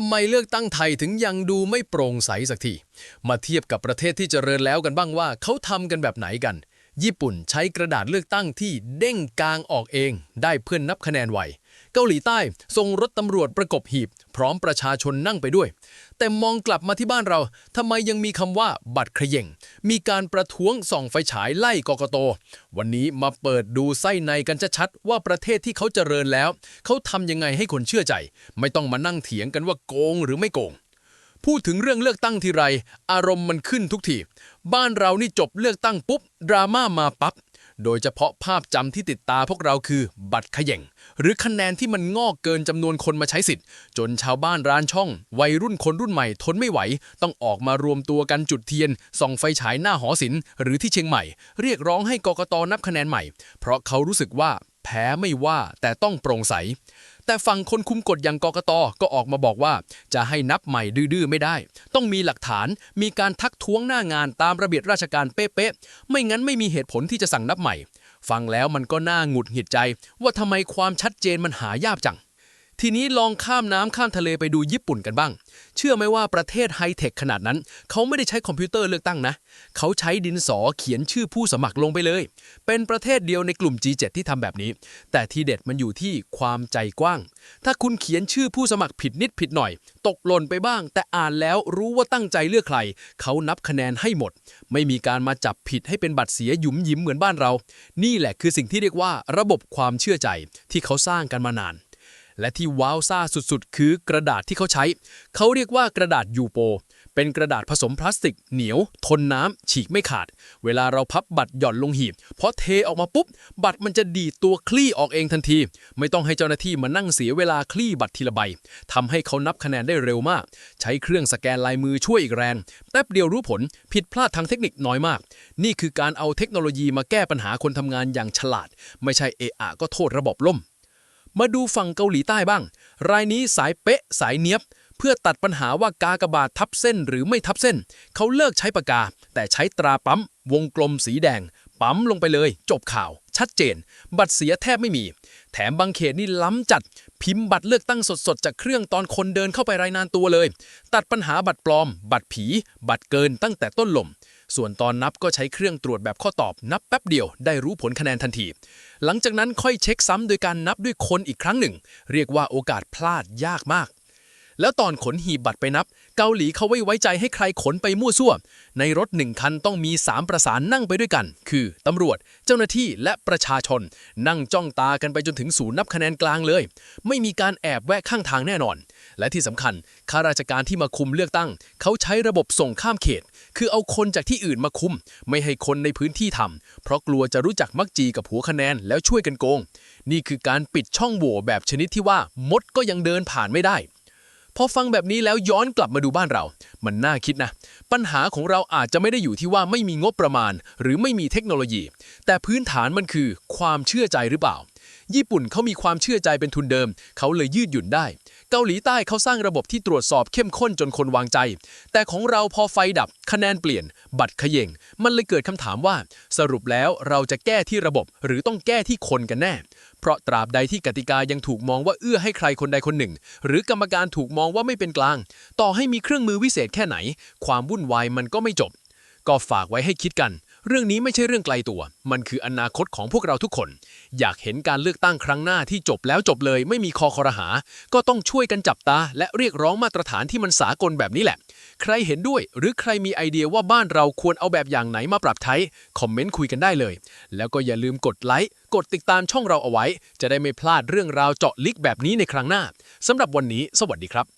ทำไมเลือกตั้งไทยถึงยังดูไม่โปร่งใสสักที มาเทียบกับประเทศที่เจริญแล้วกันบ้างว่าเขาทำกันแบบไหนกัน ญี่ปุ่นใช้กระดาษเลือกตั้งที่เด้งกลางออกเอง ได้เพื่อนนับคะแนนไว เกาหลีใต้ส่งรถตำรวจประกบหีบ พร้อมประชาชนนั่งไปด้วย แต่มองกลับมาที่บ้านเราทำไมยังมีคำว่าบัตรเขย่ง มีการประท้วงส่องไฟฉายไล่กกต วันนี้มาเปิดดูไส้ในกันชัดๆว่าประเทศที่เขาเจริญแล้ว เขาทำยังไงให้คนเชื่อใจ ไม่ต้องมานั่งเถียงกันว่าโกงหรือไม่โกงพูดถึงเรื่องเลือกตั้งทีไร อารมณ์มันขึ้นทุกที บ้านเรานี่จบเลือกตั้งปุ๊บ ดราม่ามาปับ๊บ โดยเฉพาะภาพจำที่ติดตาพวกเราคือ บัตรขย่ง หรือคะแนนที่มันงอกเกินจำนวนคนมาใช้สิทธิ์ จนชาวบ้านร้านช่อง วัยรุ่นคนรุ่นใหม่ทนไม่ไหว ต้องออกมารวมตัวกันจุดเทียน ส่องไฟฉายหน้าหอศิลป์หรือที่เชียงใหม่ เรียกร้องให้กกตนับคะแนนใหม่ เพราะเขารู้สึกว่า แพ้ไม่ว่าแต่ต้องโปร่งใส แต่ฝั่งคนคุมกฎอย่างกกตก็ออกมาบอกว่า จะให้นับใหม่ดื้อๆไม่ได้ ต้องมีหลักฐานมีการทักท้วงหน้างานตามระเบียบราชการเป๊ะๆไม่งั้นไม่มีเหตุผลที่จะสั่งนับใหม่ ฟังแล้วมันก็น่าหงุดหงิดใจ ว่าทำไมความชัดเจนมันหายากจัง ทีนี้ลองข้ามน้ำข้ามทะเลไปดูญี่ปุ่นกันบ้าง เชื่อไหมว่าประเทศไฮเทคขนาดนั้น เขาไม่ได้ใช้คอมพิวเตอร์เลือกตั้งนะ เขาใช้ดินสอเขียนชื่อผู้สมัครลงไปเลย เป็นประเทศเดียวในกลุ่ม G7 ที่ทำแบบนี้ แต่ที่เด็ดมันอยู่ที่ความใจกว้าง ถ้าคุณเขียนชื่อผู้สมัครผิดนิดผิดหน่อย ตกหล่นไปบ้าง แต่อ่านแล้วรู้ว่าตั้งใจเลือกใคร เขานับคะแนนให้หมด ไม่มีการมาจับผิดให้เป็นบัตรเสียหยุมหยิมเหมือนบ้านเรา นี่แหละคือสิ่งที่เรียกว่าระบบความเชื่อใจที่เขาสร้างกันมานาน และที่ว้าวซ่าสุดๆ คือกระดาษที่เขาใช้ เขาเรียกว่ากระดาษยูโป เป็นกระดาษผสมพลาสติกเหนียว ทนน้ำ ฉีกไม่ขาด เวลาเราพับบัตรหย่อนลงหีบพอเทออกมาปุ๊บ บัตรมันจะดีดตัวคลี่ออกเองทันที ไม่ต้องให้เจ้าหน้าที่มานั่งเสียเวลาคลี่บัตรทีละใบทำให้เขานับคะแนนได้เร็วมาก ใช้เครื่องสแกนลายมือช่วยอีกแรงแป๊บเดียวรู้ผลผิดพลาดทางเทคนิคน้อยมาก นี่คือการเอาเทคโนโลยีมาแก้ปัญหาคนทำงานอย่างฉลาด ไม่ใช่เอะอะก็โทษระบบล่ม มาดูฝั่งเกาหลีใต้บ้าง รายนี้สายเป๊ะสายเนียบ เพื่อตัดปัญหาว่ากากบาททับเส้นหรือไม่ทับเส้น เขาเลิกใช้ปากกา แต่ใช้ตราปั๊ม วงกลมสีแดง ปั๊มลงไปเลย จบข่าว ชัดเจน บัตรเสียแทบไม่มี แถมบางเขตนี่ล้ำจัด พิมพ์บัตรเลือกตั้งสดๆ จากเครื่องตอนคนเดินเข้าไปรายนานตัวเลย ตัดปัญหาบัตรปลอม บัตรผี บัตรเกินตั้งแต่ต้นลม ส่วนตอนนับก็ใช้เครื่องตรวจแบบข้อตอบนับแป๊บเดียวได้รู้ผลคะแนนทันที หลังจากนั้นค่อยเช็คซ้ำโดยการนับด้วยคนอีกครั้งหนึ่ง เรียกว่าโอกาสพลาดยากมาก แล้วตอนขนหีบบัตรไปนับ เกาหลีเขาไม่ไว้ใจให้ใครขนไปมั่วซั่ว ในรถหนึ่งคันต้องมี 3 ประสานนั่งไปด้วยกัน คือตำรวจ เจ้าหน้าที่และประชาชน นั่งจ้องตากันไปจนถึงศูนย์นับคะแนนกลางเลย ไม่มีการแอบแวะข้างทางแน่นอน และที่สำคัญข้าราชการที่มาคุมเลือกตั้ง เขาใช้ระบบส่งข้ามเขต คือเอาคนจากที่อื่นมาคุม ไม่ให้คนในพื้นที่ทำเพราะกลัวจะรู้จักมักจีกับหัวคะแนนแล้วช่วยกันโกง นี่คือการปิดช่องโหว่แบบชนิดที่ว่ามดก็ยังเดินผ่านไม่ได้ พอฟังแบบนี้แล้วย้อนกลับมาดูบ้านเรา มันน่าคิดนะ ปัญหาของเราอาจจะไม่ได้อยู่ที่ว่าไม่มีงบประมาณ หรือไม่มีเทคโนโลยี แต่พื้นฐานมันคือความเชื่อใจหรือเปล่า ญี่ปุ่นเขามีความเชื่อใจเป็นทุนเดิม เขาเลยยืดหยุ่นได้ เกาหลีใต้เขาสร้างระบบที่ตรวจสอบเข้มข้นจนคนวางใจ แต่ของเราพอไฟดับคะแนนเปลี่ยน บัตรเขย่ง มันเลยเกิดคำถามว่า สรุปแล้วเราจะแก้ที่ระบบหรือต้องแก้ที่คนกันแน่ เพราะตราบใดที่กติกายังถูกมองว่าเอื้อให้ใครคนใดคนหนึ่ง หรือกรรมการถูกมองว่าไม่เป็นกลาง ต่อให้มีเครื่องมือวิเศษแค่ไหน ความวุ่นวายมันก็ไม่จบ ก็ฝากไว้ให้คิดกัน เรื่องนี้ไม่ใช่เรื่องไกลตัว มันคืออนาคตของพวกเราทุกคน อยากเห็นการเลือกตั้งครั้งหน้าที่จบแล้วจบเลย ไม่มีคอคอรหา ก็ต้องช่วยกันจับตา และเรียกร้องมาตรฐานที่มันสากลแบบนี้แหละ ใครเห็นด้วย หรือใครมีไอเดียว่าบ้านเราควรเอาแบบอย่างไหนมาปรับใช้ คอมเมนต์คุยกันได้เลย แล้วก็อย่าลืมกดไลค์ กดติดตามช่องเราเอาไว้ จะได้ไม่พลาดเรื่องราวเจาะลึกแบบนี้ในครั้งหน้าสำหรับวันนี้ สวัสดีครับ